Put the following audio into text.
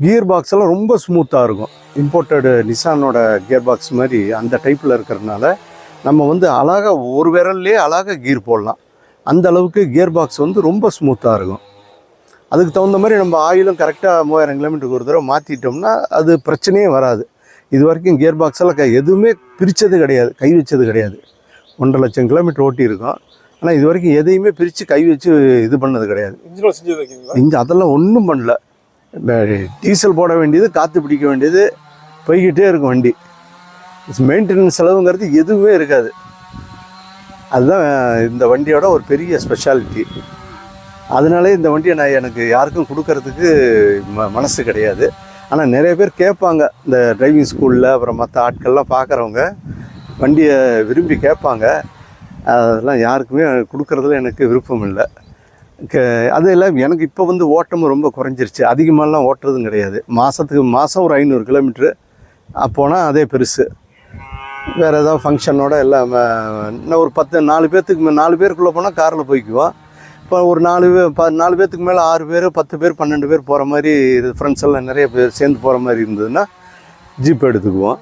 Gear box எல்லாம் ரொம்ப ஸ்மூத்தாக இருக்கும். இம்போர்ட்டடு நிசானோட கியர் பாக்ஸ் மாதிரி அந்த டைப்பில் இருக்கிறதுனால நம்ம வந்து அழகாக ஒரு விரல்லே அழகாக கீர் போடலாம். அந்த அளவுக்கு கியர் பாக்ஸ் வந்து ரொம்ப ஸ்மூத்தாக இருக்கும். அதுக்கு தகுந்த மாதிரி நம்ம ஆயிலும் கரெக்டாக மூவாயிரம் கிலோமீட்டருக்கு ஒரு தடவை மாற்றிட்டோம்னா அது பிரச்சனையே வராது. இது வரைக்கும் கியர் பாக்ஸ் எல்லாம் க- எதுவுமே பிரித்தது கிடையாது கை வச்சது கிடையாது. ஒன்றரை லட்சம் கிலோமீட்டர் ஓட்டி இருக்கோம். ஆனால் இது வரைக்கும் எதையுமே பிரித்து கை வச்சு இது பண்ணது கிடையாது. இங்கே அதெல்லாம் ஒன்றும் பண்ணல. டீசல் போட வேண்டியது காற்று பிடிக்க வேண்டியது போய்கிட்டே இருக்கும் வண்டி. மெயின்டெனன்ஸ் செலவுங்கிறது எதுவுமே இருக்காது. அதுதான் இந்த வண்டியோட ஒரு பெரிய ஸ்பெஷாலிட்டி அதனாலே இந்த வண்டியை நான் எனக்கு யாருக்கும் கொடுக்கறதுக்கு ம மனசு கிடையாது. ஆனால் நிறைய பேர் கேட்பாங்க. இந்த டிரைவிங் ஸ்கூலில் அப்புறம் மற்ற ஆட்கள்லாம் பார்க்குறவங்க வண்டியை விரும்பி கேட்பாங்க. அதெல்லாம் யாருக்குமே கொடுக்குறதுல எனக்கு விருப்பம் இல்லை. அது இல்லை எனக்கு இப்போ வந்து ஓட்டமும் ரொம்ப குறைஞ்சிருச்சு. அதிகமாகலாம் ஓட்டுறதும் கிடையாது. மாதத்துக்கு மாதம் ஒரு ஐநூறு கிலோமீட்ரு அப்போனா அதே பெருசு. வேறு ஏதாவது ஃபங்க்ஷனோட எல்லாம் இன்னும் ஒரு பத்து நாலு பேர்த்துக்கு மே- நாலு பேருக்குள்ளே போனால் காரில் போய்க்குவோம் இப்போ ஒரு நாலு பேர் ப நாலு பேர்த்துக்கு மேலே ஆறு பேர் பத்து பேர் பன்னெண்டு பேர் போகிற மாதிரி ஃப்ரெண்ட்ஸ் எல்லாம் நிறைய பேர் சேர்ந்து போகிற மாதிரி இருந்ததுன்னா ஜீப் எடுத்துக்குவோம்.